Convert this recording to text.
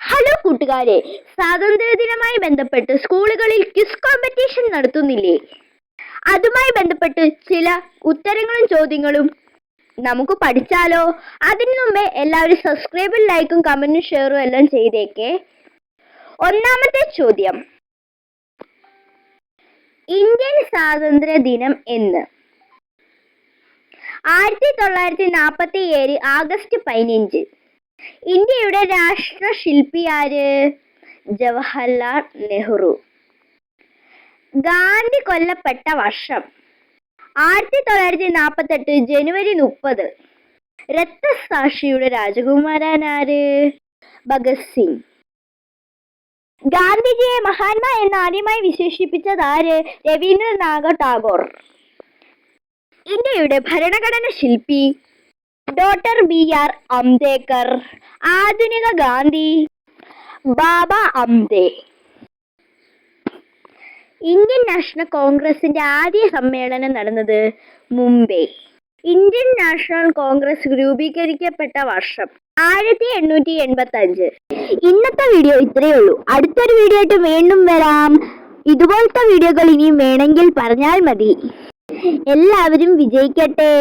Hello കൂട്ടുകാരെ. സ്വാതന്ത്ര്യദിനമായി ബന്ധപ്പെട്ട് സ്കൂളുകളിൽ ക്വിസ് കോമ്പറ്റീഷൻ നടത്തുന്നില്ലേ? അതുമായി ബന്ധപ്പെട്ട് ചില ഉത്തരങ്ങളും ചോദ്യങ്ങളും നമുക്ക് പഠിച്ചാലോ? അതിനു മുമ്പേ എല്ലാവരും സബ്സ്ക്രൈബും ലൈക്കും കമന്റും ഷെയറും എല്ലാം ചെയ്തേക്കേ. ഒന്നാമത്തെ ചോദ്യം. ഇന്ത്യൻ സ്വാതന്ത്ര്യ ദിനം എന്ന്. ആയിരത്തി തൊള്ളായിരത്തി നാൽപ്പത്തി ഏഴ് ആഗസ്റ്റ് പതിനഞ്ച്. ഇന്ത്യയുടെ രാഷ്ട്ര രാഷ്ട്രശില്പി ആര്? ജവഹർലാൽ നെഹ്റു. ഗാന്ധി കൊല്ലപ്പെട്ട വർഷം ആയിരത്തി തൊള്ളായിരത്തി നാൽപ്പത്തെട്ട് ജനുവരി മുപ്പത് രക്തസാക്ഷിയുടെ രാജകുമാരനാര് ഭഗത് സിംഗ്. ഗാന്ധിജിയെ മഹാത്മാ എന്ന് ആദ്യമായി വിശേഷിപ്പിച്ചത് ആര്? രവീന്ദ്രനാഥ ടാഗോർ. ഇന്ത്യയുടെ ഭരണഘടന ശില്പി ഡോക്ടർ ബി ആർ അംബേദ്കർ. ആധുനിക ഗാന്ധി. ബാബ അംബേ. ഇന്ത്യൻ നാഷണൽ കോൺഗ്രസിന്റെ ആദ്യ സമ്മേളനം നടന്നത് മുംബൈ. ഇന്ത്യൻ നാഷണൽ കോൺഗ്രസ് രൂപീകരിക്കപ്പെട്ട വർഷം ആയിരത്തി എണ്ണൂറ്റി എൺപത്തി അഞ്ച് ഇന്നത്തെ വീഡിയോ ഇത്രയേ ഉള്ളൂ. അടുത്തൊരു വീഡിയോ ആയിട്ട് വീണ്ടും വരാം. ഇതുപോലത്തെ വീഡിയോകൾ ഇനിയും വേണമെങ്കിൽ പറഞ്ഞാൽ മതി. എല്ലാവരും വിജയിക്കട്ടെ.